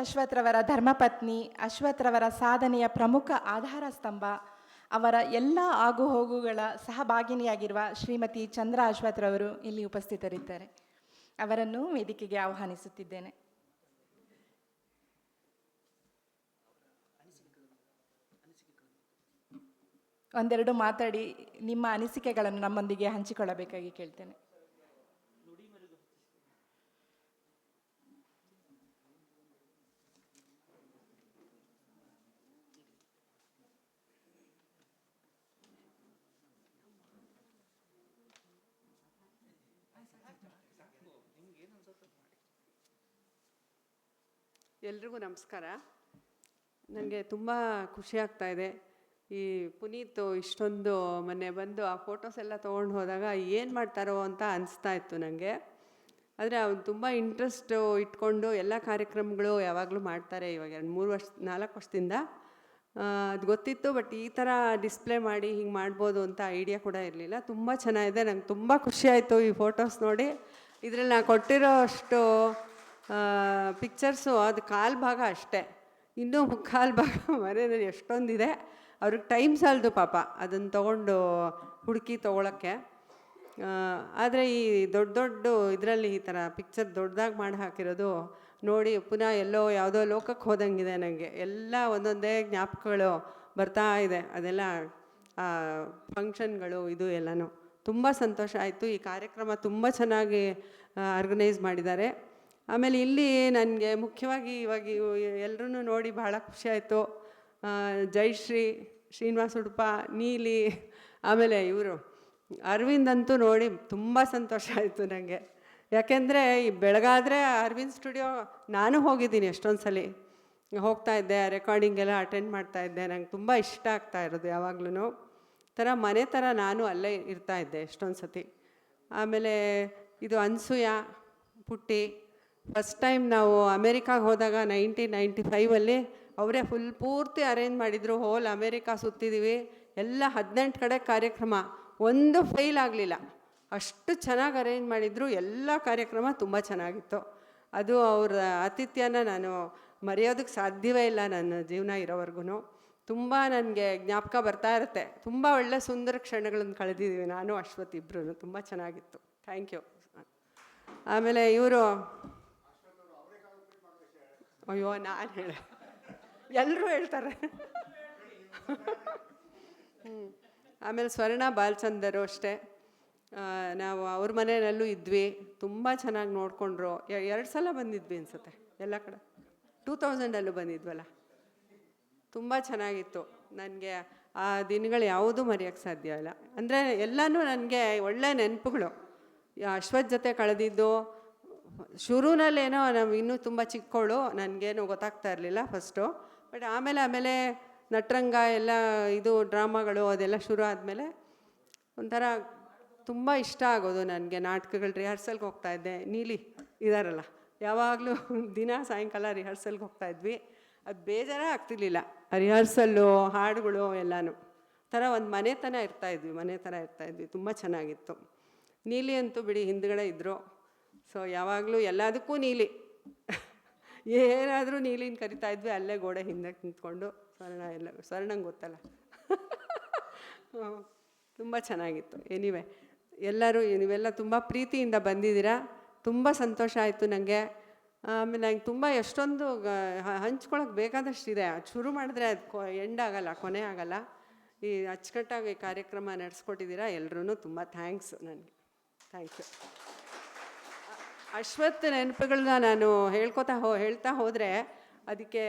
ಅಶ್ವಥ್ರವರ ಧರ್ಮಪತ್ನಿ, ಅಶ್ವಥ್ರವರ ಸಾಧನೆಯ ಪ್ರಮುಖ ಆಧಾರ ಸ್ತಂಭ, ಅವರ ಎಲ್ಲ ಆಗುಹೋಗುಗಳ ಸಹಭಾಗಿನಿಯಾಗಿರುವ ಶ್ರೀಮತಿ ಚಂದ್ರ ಅಶ್ವಥ್ರವರು ಇಲ್ಲಿ ಉಪಸ್ಥಿತರಿದ್ದಾರೆ. ಅವರನ್ನು ವೇದಿಕೆಗೆ ಆಹ್ವಾನಿಸುತ್ತಿದ್ದೇನೆ. ಒಂದೆರಡು ಮಾತಾಡಿ ನಿಮ್ಮ ಅನಿಸಿಕೆಗಳನ್ನು ನಮ್ಮೊಂದಿಗೆ ಹಂಚಿಕೊಳ್ಳಬೇಕಾಗಿ ಕೇಳ್ತೇನೆ. ಎಲ್ರಿಗೂ ನಮಸ್ಕಾರ. ನನಗೆ ತುಂಬ ಖುಷಿ ಆಗ್ತಾ ಇದೆ. ಈ ಪುನೀತ್ ಇಷ್ಟೊಂದು ಮೊನ್ನೆ ಬಂದು ಆ ಫೋಟೋಸ್ ಎಲ್ಲ ತೊಗೊಂಡು ಹೋದಾಗ ಏನು ಮಾಡ್ತಾರೋ ಅಂತ ಅನಿಸ್ತಾ ಇತ್ತು ನನಗೆ ಆದರೆ ಅವ್ನು ತುಂಬ ಇಂಟ್ರೆಸ್ಟು ಇಟ್ಕೊಂಡು ಎಲ್ಲ ಕಾರ್ಯಕ್ರಮಗಳು ಯಾವಾಗಲೂ ಮಾಡ್ತಾರೆ ಇವಾಗ ಎರಡು ಮೂರು ವರ್ಷ, ನಾಲ್ಕು ವರ್ಷದಿಂದ. ಅದು ಗೊತ್ತಿತ್ತು ಬಟ್ ಈ ಥರ ಡಿಸ್ಪ್ಲೇ ಮಾಡಿ ಹಿಂಗೆ ಮಾಡ್ಬೋದು ಅಂತ ಐಡಿಯಾ ಕೂಡ ಇರಲಿಲ್ಲ. ತುಂಬ ಚೆನ್ನಾಗಿದೆ, ನಂಗೆ ತುಂಬ ಖುಷಿ ಆಯಿತು ಈ ಫೋಟೋಸ್ ನೋಡಿ. ಇದರಲ್ಲಿ ನಾನು ಕೊಟ್ಟಿರೋ ಅಷ್ಟು ಪಿಕ್ಚರ್ಸು ಅದು ಕಾಲು ಭಾಗ ಅಷ್ಟೇ. ಇನ್ನೂ ಮುಕ್ಕಾಲು ಭಾಗ ಮನೆಯಲ್ಲಿ ಎಷ್ಟೊಂದಿದೆ. ಅವ್ರಿಗೆ ಟೈಮ್ ಸಾಲದು ಪಾಪ. ಅದನ್ನು ತೊಗೊಂಡು ಹುಡುಕಿ ತೊಗೊಳಕ್ಕೆ. ಆದರೆ ಈ ದೊಡ್ಡ ದೊಡ್ಡ ಇದರಲ್ಲಿ ಈ ಥರ ಪಿಕ್ಚರ್ ದೊಡ್ಡದಾಗಿ ಮಾಡಿ ಹಾಕಿರೋದು ನೋಡಿ ಪುನಃ ಎಲ್ಲೋ ಯಾವುದೋ ಲೋಕಕ್ಕೆ ಹೋದಂಗಿದೆ ನನಗೆ ಎಲ್ಲ ಒಂದೊಂದೇ ಜ್ಞಾಪಕಗಳು ಬರ್ತಾ ಇದೆ. ಅದೆಲ್ಲ ಫಂಕ್ಷನ್ಗಳು ಇದು ಎಲ್ಲನೂ. ತುಂಬ ಸಂತೋಷ ಆಯಿತು. ಈ ಕಾರ್ಯಕ್ರಮ ತುಂಬ ಚೆನ್ನಾಗಿ ಆರ್ಗನೈಸ್ ಮಾಡಿದ್ದಾರೆ. ಆಮೇಲೆ ಇಲ್ಲಿ ನನಗೆ ಮುಖ್ಯವಾಗಿ ಇವಾಗ ಎಲ್ಲರೂ ನೋಡಿ ಭಾಳ ಖುಷಿ ಆಯಿತು. ಜೈಶ್ರೀ ಶ್ರೀನಿವಾಸ ಉಡುಪ, ನೀಲಿ, ಆಮೇಲೆ ಇವರು. ಅರವಿಂದ್ ಅಂತೂ ನೋಡಿ ತುಂಬ ಸಂತೋಷ ಆಯಿತು ನನಗೆ ಯಾಕೆಂದರೆ ಈ ಬೆಳಗಾದರೆ ಅರವಿಂದ್ ಸ್ಟುಡಿಯೋ ನಾನು ಹೋಗಿದ್ದೀನಿ ಎಷ್ಟೊಂದು ಸಲ ಹೋಗ್ತಾ ಇದ್ದೆ ರೆಕಾರ್ಡಿಂಗ್ ಎಲ್ಲ ಅಟೆಂಡ್ ಮಾಡ್ತಾ ಇದ್ದೆ, ನಂಗೆ ತುಂಬ ಇಷ್ಟ ಆಗ್ತಾ ಇರೋದು ಯಾವಾಗ್ಲೂ ಥರ ಮನೆ ಥರ ನಾನು ಅಲ್ಲೇ ಇರ್ತಾ ಇದ್ದೆ ಎಷ್ಟೊಂದು ಸತಿ ಆಮೇಲೆ ಇದು ಅನ್ಸೂಯ, ಪುಟ್ಟಿ ಫಸ್ಟ್ ಟೈಮ್ ನಾವು ಅಮೇರಿಕಾಗೆ ಹೋದಾಗ ನೈನ್ಟೀನ್ ನೈಂಟಿ ಫೈವಲ್ಲಿ ಅವರೇ ಫುಲ್ ಪೂರ್ತಿ ಅರೇಂಜ್ ಮಾಡಿದರು ಹೋಲ್ ಅಮೇರಿಕಾ ಸುತ್ತಿದ್ದೀವಿ ಎಲ್ಲ ಹದಿನೆಂಟು ಕಡೆ ಕಾರ್ಯಕ್ರಮ. ಒಂದು ಫೈಲ್ ಆಗಲಿಲ್ಲ. ಅಷ್ಟು ಚೆನ್ನಾಗಿ ಅರೇಂಜ್ ಮಾಡಿದರು. ಎಲ್ಲ ಕಾರ್ಯಕ್ರಮ ತುಂಬ ಚೆನ್ನಾಗಿತ್ತು. ಅದು ಅವ್ರ ಆತಿಥ್ಯನ ನಾನು ಮರೆಯೋದಕ್ಕೆ ಸಾಧ್ಯವೇ ಇಲ್ಲ ನನ್ನ ಜೀವನ ಇರೋವರೆಗೂ ತುಂಬ ನನಗೆ ಜ್ಞಾಪಕ ಬರ್ತಾ ಇರುತ್ತೆ. ತುಂಬ ಒಳ್ಳೆ ಸುಂದರ ಕ್ಷಣಗಳನ್ನು ಕಳೆದಿದ್ದೀವಿ ನಾನು, ಅಶ್ವಥ್ ಇಬ್ಬರು ತುಂಬ ಚೆನ್ನಾಗಿತ್ತು. ಥ್ಯಾಂಕ್ ಯು ಆಮೇಲೆ ಇವರು ಅಯ್ಯೋ, ನಾನು ಹೇಳ. ಎಲ್ಲರೂ ಹೇಳ್ತಾರೆ. ಹ್ಞೂ ಆಮೇಲೆ ಸ್ವರ್ಣ ಬಾಲಚಂದರು ಅಷ್ಟೇ. ನಾವು ಅವ್ರ ಮನೆಯಲ್ಲೂ ಇದ್ವಿ. ತುಂಬ ಚೆನ್ನಾಗಿ ನೋಡಿಕೊಂಡ್ರು. ಎರಡು ಸಲ ಬಂದಿದ್ವಿ ಅನಿಸುತ್ತೆ, ಎಲ್ಲ ಕಡೆ. ಟೂ ತೌಸಂಡಲ್ಲೂ ಬಂದಿದ್ವಲ್ಲ. ತುಂಬ ಚೆನ್ನಾಗಿತ್ತು. ನನಗೆ ಆ ದಿನಗಳು ಯಾವುದೂ ಮರೆಯೋಕ್ಕೆ ಸಾಧ್ಯ ಇಲ್ಲ. ಅಂದರೆ ಎಲ್ಲನೂ ನನಗೆ ಒಳ್ಳೆ ನೆನಪುಗಳು. ಅಶ್ವಥ್ ಜೊತೆ ಕಳೆದಿದ್ದು ಶುರುನಲ್ಲೇನೋ ನಾವು ಇನ್ನೂ ತುಂಬ ಚಿಕ್ಕವಳು ನನಗೇನು ಗೊತ್ತಾಗ್ತಾ ಇರಲಿಲ್ಲ ಫಸ್ಟು ಬಟ್ ಆಮೇಲೆ ಆಮೇಲೆ ನಟರಂಗ ಎಲ್ಲ ಇದು ಡ್ರಾಮಾಗಳು ಅದೆಲ್ಲ ಶುರು ಆದಮೇಲೆ ಒಂಥರ ತುಂಬ ಇಷ್ಟ ಆಗೋದು ನನಗೆ. ನಾಟಕಗಳು ರಿಹರ್ಸಲ್ಗೆ ಹೋಗ್ತಾ ಇದ್ದೆ. ನೀಲಿ, ಇದಾರಲ್ಲ, ಯಾವಾಗಲೂ ದಿನ ಸಾಯಂಕಾಲ ರಿಹರ್ಸಲ್ಗೆ ಹೋಗ್ತಾ ಇದ್ವಿ. ಅದು ಬೇಜಾರೇ ಆಗ್ತಿರ್ಲಿಲ್ಲ. ರಿಹರ್ಸಲ್ಲು ಹಾಡುಗಳು ಎಲ್ಲನೂ. ಥರ ಒಂದು ಮನೆ ಥರ ಇರ್ತಾಯಿದ್ವಿ ಮನೆ ಥರ ಇರ್ತಾಯಿದ್ವಿ ತುಂಬ ಚೆನ್ನಾಗಿತ್ತು. ನೀಲಿ ಅಂತೂ ಬಿಡಿ ಹಿಂದ್ಗಡೆ ಇದ್ದರು ಸೊ ಯಾವಾಗಲೂ ಎಲ್ಲದಕ್ಕೂ ನೀಲಿ. ಏನಾದರೂ ನೀಲಿನ ಕರಿತಾ ಇದ್ವಿ, ಅಲ್ಲೇ ಗೋಡೆ ಹಿಂದೆ ನಿಂತ್ಕೊಂಡು ಸ್ವರ್ಣ ಎಲ್ಲ, ಸ್ವರ್ಣಂಗೆ ಗೊತ್ತಲ್ಲ. ತುಂಬ ಚೆನ್ನಾಗಿತ್ತು. ಎನಿವೆ ಎಲ್ಲರೂ, ನೀವೆಲ್ಲ ತುಂಬ ಪ್ರೀತಿಯಿಂದ ಬಂದಿದ್ದೀರಾ. ತುಂಬ ಸಂತೋಷ ಆಯಿತು ನನಗೆ ಆಮೇಲೆ ನಂಗೆ ತುಂಬ ಎಷ್ಟೊಂದು ಹಂಚ್ಕೊಳಕ್ಕೆ ಬೇಕಾದಷ್ಟಿದೆ ಅದು ಶುರು ಮಾಡಿದ್ರೆ ಅದು ಕೊ ಎಂಡ್ ಆಗಲ್ಲ, ಕೊನೆ ಆಗಲ್ಲ. ಈ ಅಚ್ಚುಕಟ್ಟಾಗಿ ಕಾರ್ಯಕ್ರಮ ನಡೆಸ್ಕೊಟ್ಟಿದ್ದೀರಾ ಎಲ್ಲರೂ ತುಂಬ ಥ್ಯಾಂಕ್ಸ್ ನನಗೆ ಥ್ಯಾಂಕ್ ಯು ಅಶ್ವತ್ಥ ನೆನಪುಗಳನ್ನ ನಾನು ಹೇಳ್ಕೊತಾ ಹೋ, ಹೇಳ್ತಾ ಹೋದರೆ ಅದಕ್ಕೆ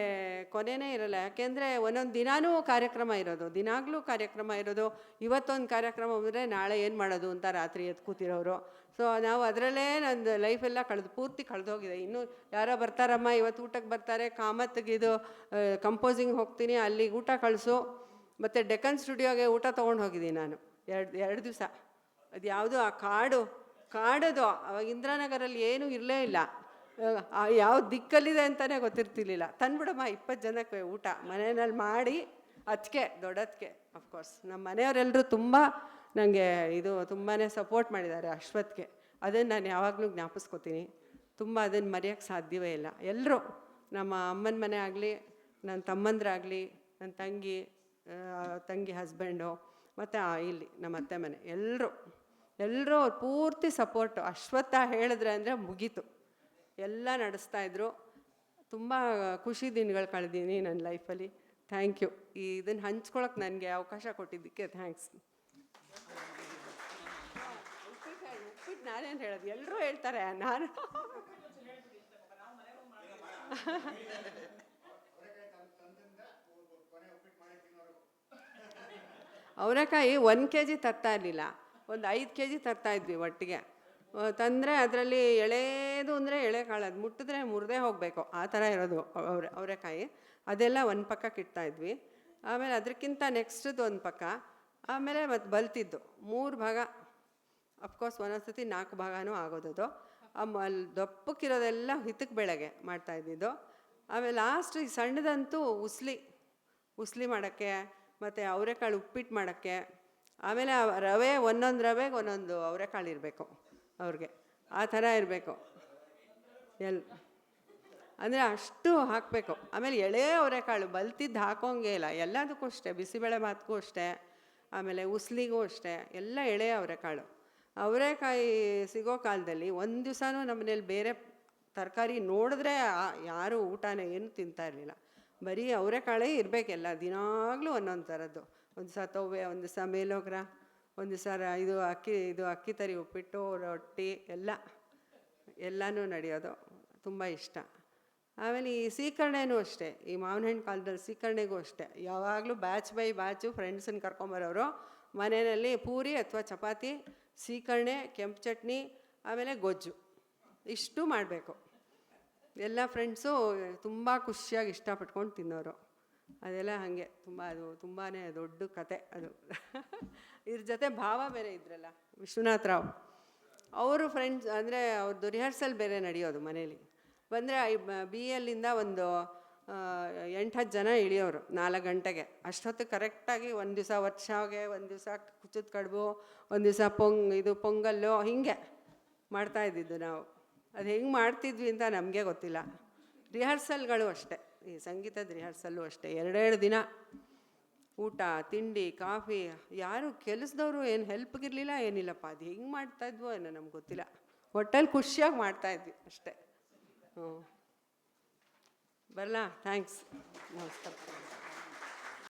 ಕೊನೆನೇ ಇರಲ್ಲ. ಯಾಕೆಂದರೆ ಒಂದೊಂದು ದಿನಾನೂ ಕಾರ್ಯಕ್ರಮ ಇರೋದು. ದಿನಾಗಲೂ ಕಾರ್ಯಕ್ರಮ ಇರೋದು. ಇವತ್ತೊಂದು ಕಾರ್ಯಕ್ರಮ ಅಂದರೆ ನಾಳೆ ಏನು ಮಾಡೋದು ಅಂತ ರಾತ್ರಿ ಎದ್ದು ಕೂತಿರೋರು. ಸೊ ನಾವು ಅದರಲ್ಲೇ ನಂದು ಲೈಫೆಲ್ಲ ಕಳೆದು, ಪೂರ್ತಿ ಕಳೆದೋಗಿದೆ. ಇನ್ನೂ ಯಾರೋ ಬರ್ತಾರಮ್ಮ ಇವತ್ತು ಊಟಕ್ಕೆ ಬರ್ತಾರೆ ಕಾಮತ್ಗೆ ಇದು ಕಂಪೋಸಿಂಗ್ ಹೋಗ್ತೀನಿ, ಅಲ್ಲಿಗೆ ಊಟ ಕಳಿಸು. ಮತ್ತು ಡೆಕ್ಕನ್ ಸ್ಟುಡಿಯೋಗೆ ಊಟ ತೊಗೊಂಡು ಹೋಗಿದ್ದೀನಿ ನಾನು. ಎರಡು ಎರಡು ದಿವಸ. ಅದು ಯಾವುದು ಆ ಕಾಡು. ಕಾಡದು. ಅವಾಗ ಇಂದಿರಾನಗರಲ್ಲಿ ಏನೂ ಇರಲೇ ಇಲ್ಲ. ಯಾವ ದಿಕ್ಕಲ್ಲಿದೆ ಅಂತಲೇ ಗೊತ್ತಿರ್ತಿರ್ಲಿಲ್ಲ. ತಂದ್ಬಿಡಮ್ಮ, ಇಪ್ಪತ್ತು ಜನಕ್ಕೆ ಊಟ. ಮನೆಯಲ್ಲಿ ಮಾಡಿ ಅದಕ್ಕೆ ದೊಡ್ಡದಕ್ಕೆ ಅಫ್ಕೋರ್ಸ್ ನಮ್ಮ ಮನೆಯವರೆಲ್ಲರೂ ತುಂಬ ನನಗೆ ಇದು ತುಂಬಾ ಸಪೋರ್ಟ್ ಮಾಡಿದ್ದಾರೆ ಅಶ್ವತ್ಗೆ. ಅದನ್ನು ನಾನು ಯಾವಾಗಲೂ ಜ್ಞಾಪಿಸ್ಕೋತೀನಿ. ತುಂಬ ಅದನ್ನು ಮರೆಯೋಕ್ಕೆ ಸಾಧ್ಯವೇ ಇಲ್ಲ. ಎಲ್ಲರೂ ನಮ್ಮ ಅಮ್ಮನ ಮನೆ ಆಗಲಿ, ನನ್ನ ತಮ್ಮಂದ್ರಾಗಲಿ, ನನ್ನ ತಂಗಿ ತಂಗಿ ಹಸ್ಬೆಂಡು ಮತ್ತು ಇಲ್ಲಿ, ನಮ್ಮ ಅತ್ತೆ ಮನೆ. ಎಲ್ಲರೂ ಎಲ್ಲರೂ ಪೂರ್ತಿ ಸಪೋರ್ಟು ಅಶ್ವತ್ಥ ಹೇಳಿದ್ರೆ ಅಂದರೆ ಮುಗೀತು. ಎಲ್ಲ ನಡೆಸ್ತಾಯಿದ್ರು ತುಂಬ ಖುಷಿ ದಿನಗಳು ಕಳೆದೀನಿ ನನ್ನ ಲೈಫಲ್ಲಿ ಥ್ಯಾಂಕ್ ಯು ಈ ಇದನ್ನು ಹಂಚ್ಕೊಳಕ್ಕೆ ನನಗೆ ಅವಕಾಶ ಕೊಟ್ಟಿದ್ದಕ್ಕೆ ಥ್ಯಾಂಕ್ಸ್ ನಾನೇನು ಹೇಳೋದು. ಎಲ್ಲರೂ ಹೇಳ್ತಾರೆ, ನಾನು. ಅವರೆಕಾಯಿ ಒಂದು ಕೆ ಜಿ ತರ್ತಾ ಇರಲಿಲ್ಲ. ಒಂದು ಐದು ಕೆ ಜಿ ತರ್ತಾಯಿದ್ವಿ ಒಟ್ಟಿಗೆ. ತಂದರೆ ಅದರಲ್ಲಿ ಎಳೆದು ಅಂದರೆ ಎಳೆಕಾಳು ಅದು ಮುಟ್ಟಿದ್ರೆ ಮುರಿದೇ ಹೋಗಬೇಕು. ಆ ಥರ ಇರೋದು ಅವ್ರೆ, ಅವರೆಕಾಯಿ. ಅದೆಲ್ಲ ಒಂದು ಪಕ್ಕ ಕಿಡ್ತಾಯಿದ್ವಿ ಆಮೇಲೆ ಅದಕ್ಕಿಂತ ನೆಕ್ಸ್ಟ್ದು ಒಂದು ಪಕ್ಕ. ಆಮೇಲೆ ಮತ್ತು ಬಲ್ತಿದ್ದು. ಮೂರು ಭಾಗ ಅಫ್ಕೋರ್ಸ್ ಒಂದೊಂದ್ಸತಿ ನಾಲ್ಕು ಭಾಗನೂ ಆಗೋದದು ಅಲ್ಲಿ ದಪ್ಪಕ್ಕಿರೋದೆಲ್ಲ ಹಿತಕ್ಕೆ ಬೆಳಗ್ಗೆ ಮಾಡ್ತಾಯಿದ್ದಿದ್ದು ಆಮೇಲೆ ಲಾಸ್ಟ್ ಸಣ್ಣದಂತೂ ಉಸ್ಲಿ. ಉಸ್ಲಿ ಮಾಡೋಕ್ಕೆ, ಮತ್ತು ಅವರೆಕಾಳು ಉಪ್ಪಿಟ್ಟು ಮಾಡೋಕ್ಕೆ ಆಮೇಲೆ ರವೆ ಒಂದೊಂದು ರವೆಗೆ ಒಂದೊಂದು ಅವರೆಕಾಳು ಇರಬೇಕು ಅವ್ರಿಗೆ. ಆ ಥರ ಇರಬೇಕು. ಎಲ್ ಅಂದರೆ ಅಷ್ಟು ಹಾಕಬೇಕು. ಆಮೇಲೆ ಎಳೆ ಅವರೆಕಾಳು ಬಲ್ತಿದ್ದು ಹಾಕೋಂಗೇ ಇಲ್ಲ. ಎಲ್ಲದಕ್ಕೂ ಅಷ್ಟೇ, ಬಿಸಿಬೇಳೆ ಭಾತ್ಗೂ ಅಷ್ಟೇ, ಆಮೇಲೆ ಉಸ್ಲಿಗೂ ಅಷ್ಟೇ, ಎಲ್ಲ ಎಳೆ ಅವರೆಕಾಳು ಅವರೆಕಾಯಿ ಸಿಗೋ ಕಾಲದಲ್ಲಿ ಒಂದು ದಿವಸನೂ ನಮ್ಮನೇಲಿ ಬೇರೆ ತರಕಾರಿ ನೋಡಿದ್ರೆ ಯಾರೂ ಊಟನೇ ಏನು ತಿಂತಾ ಇರಲಿಲ್ಲ. ಬರೀ ಅವರೆಕಾಳೇ ಇರಬೇಕೆಲ್ಲ ದಿನಾಗಲೂ ಒಂದೊಂದು ಥರದ್ದು. ಒಂದು ದಿವಸ ತವ್ವೆ, ಒಂದು ದಿವಸ ಮೇಲೋಗ್ರ, ಒಂದು ರ- ಇದು ಅಕ್ಕಿ ಇದು ಅಕ್ಕಿ ತರಿ, ಉಪ್ಪಿಟ್ಟು, ರೊಟ್ಟಿ, ಎಲ್ಲ. ಎಲ್ಲನೂ ನಡೆಯೋದು. ತುಂಬ ಇಷ್ಟ. ಆಮೇಲೆ ಈ ಸೀಕರಣೆನೂ ಅಷ್ಟೇ. ಈ ಮಾವಿನ ಹಣ್ಣು ಕಾಲದಲ್ಲಿ ಸೀಕರಣೆಗೂ ಅಷ್ಟೇ. ಯಾವಾಗಲೂ ಬ್ಯಾಚ್ ಬೈ ಬ್ಯಾಚು ಫ್ರೆಂಡ್ಸನ್ನ ಕರ್ಕೊಂಬರೋರು ಮನೆಯಲ್ಲಿ ಪೂರಿ ಅಥವಾ ಚಪಾತಿ, ಸೀಕರಣೆ, ಕೆಂಪು ಚಟ್ನಿ, ಆಮೇಲೆ ಗೊಜ್ಜು. ಇಷ್ಟು ಮಾಡಬೇಕು. ಎಲ್ಲ ಫ್ರೆಂಡ್ಸು ತುಂಬ ಖುಷಿಯಾಗಿ ಇಷ್ಟಪಟ್ಕೊಂಡು ತಿನ್ನೋರು. ಅದೆಲ್ಲ ಹಾಗೆ. ತುಂಬ ಅದು ತುಂಬಾ ದೊಡ್ಡ ಕತೆ ಅದು. ಇದ್ರ ಜೊತೆ ಭಾವ ಬೇರೆ ಇದ್ರಲ್ಲ, ವಿಶ್ವನಾಥ್ ರಾವ್. ಅವರು ಫ್ರೆಂಡ್ಸ್ ಅಂದರೆ ಅವ್ರದ್ದು ರಿಹರ್ಸಲ್ ಬೇರೆ ನಡೆಯೋದು ಮನೇಲಿ. ಬಂದರೆ ಬಿ ಎಲ್ಲಿಂದ ಒಂದು ಎಂಟು ಹತ್ತು ಜನ ಇಳಿಯೋರು ನಾಲ್ಕು ಗಂಟೆಗೆ. ಅಷ್ಟೊತ್ತು ಕರೆಕ್ಟಾಗಿ ಒಂದು ದಿವಸ ವರ್ಷಾಗೆ ಒಂದು ದಿವಸ ಕುಚ್ಚದ ಕಡುಬು, ಒಂದು ದಿವಸ ಪೊಂಗ್ ಇದು ಪೊಂಗಲ್ಲು, ಹೀಗೆ ಮಾಡ್ತಾ ಇದ್ದಿದ್ದು ನಾವು. ಅದು ಹೆಂಗೆ ಮಾಡ್ತಿದ್ವಿ ಅಂತ ನಮಗೆ ಗೊತ್ತಿಲ್ಲ. ರಿಹರ್ಸಲ್ಗಳು ಅಷ್ಟೇ. ಈ ಸಂಗೀತದ ರಿಹರ್ಸಲ್ಲು ಅಷ್ಟೇ. ಎರಡೆರಡು ದಿನ ಊಟ, ತಿಂಡಿ, ಕಾಫಿ, ಯಾರು ಕೆಲಸದವರು ಏನು ಹೆಲ್ಪ್ಗಿರಲಿಲ್ಲ ಏನಿಲ್ಲಪ್ಪ. ಅದು ಹೆಂಗೆ ಮಾಡ್ತಾ ಇದ್ವೋ ಏನೋ ನಮ್ಗೆ ಗೊತ್ತಿಲ್ಲ. ಒಟ್ಟಲ್ಲಿ ಖುಷಿಯಾಗಿ ಮಾಡ್ತಾ ಇದ್ವಿ ಅಷ್ಟೇ. ಹ್ಞೂ ಬರಲಾ? ಥ್ಯಾಂಕ್ಸ್ ನಮಸ್ಕಾರ.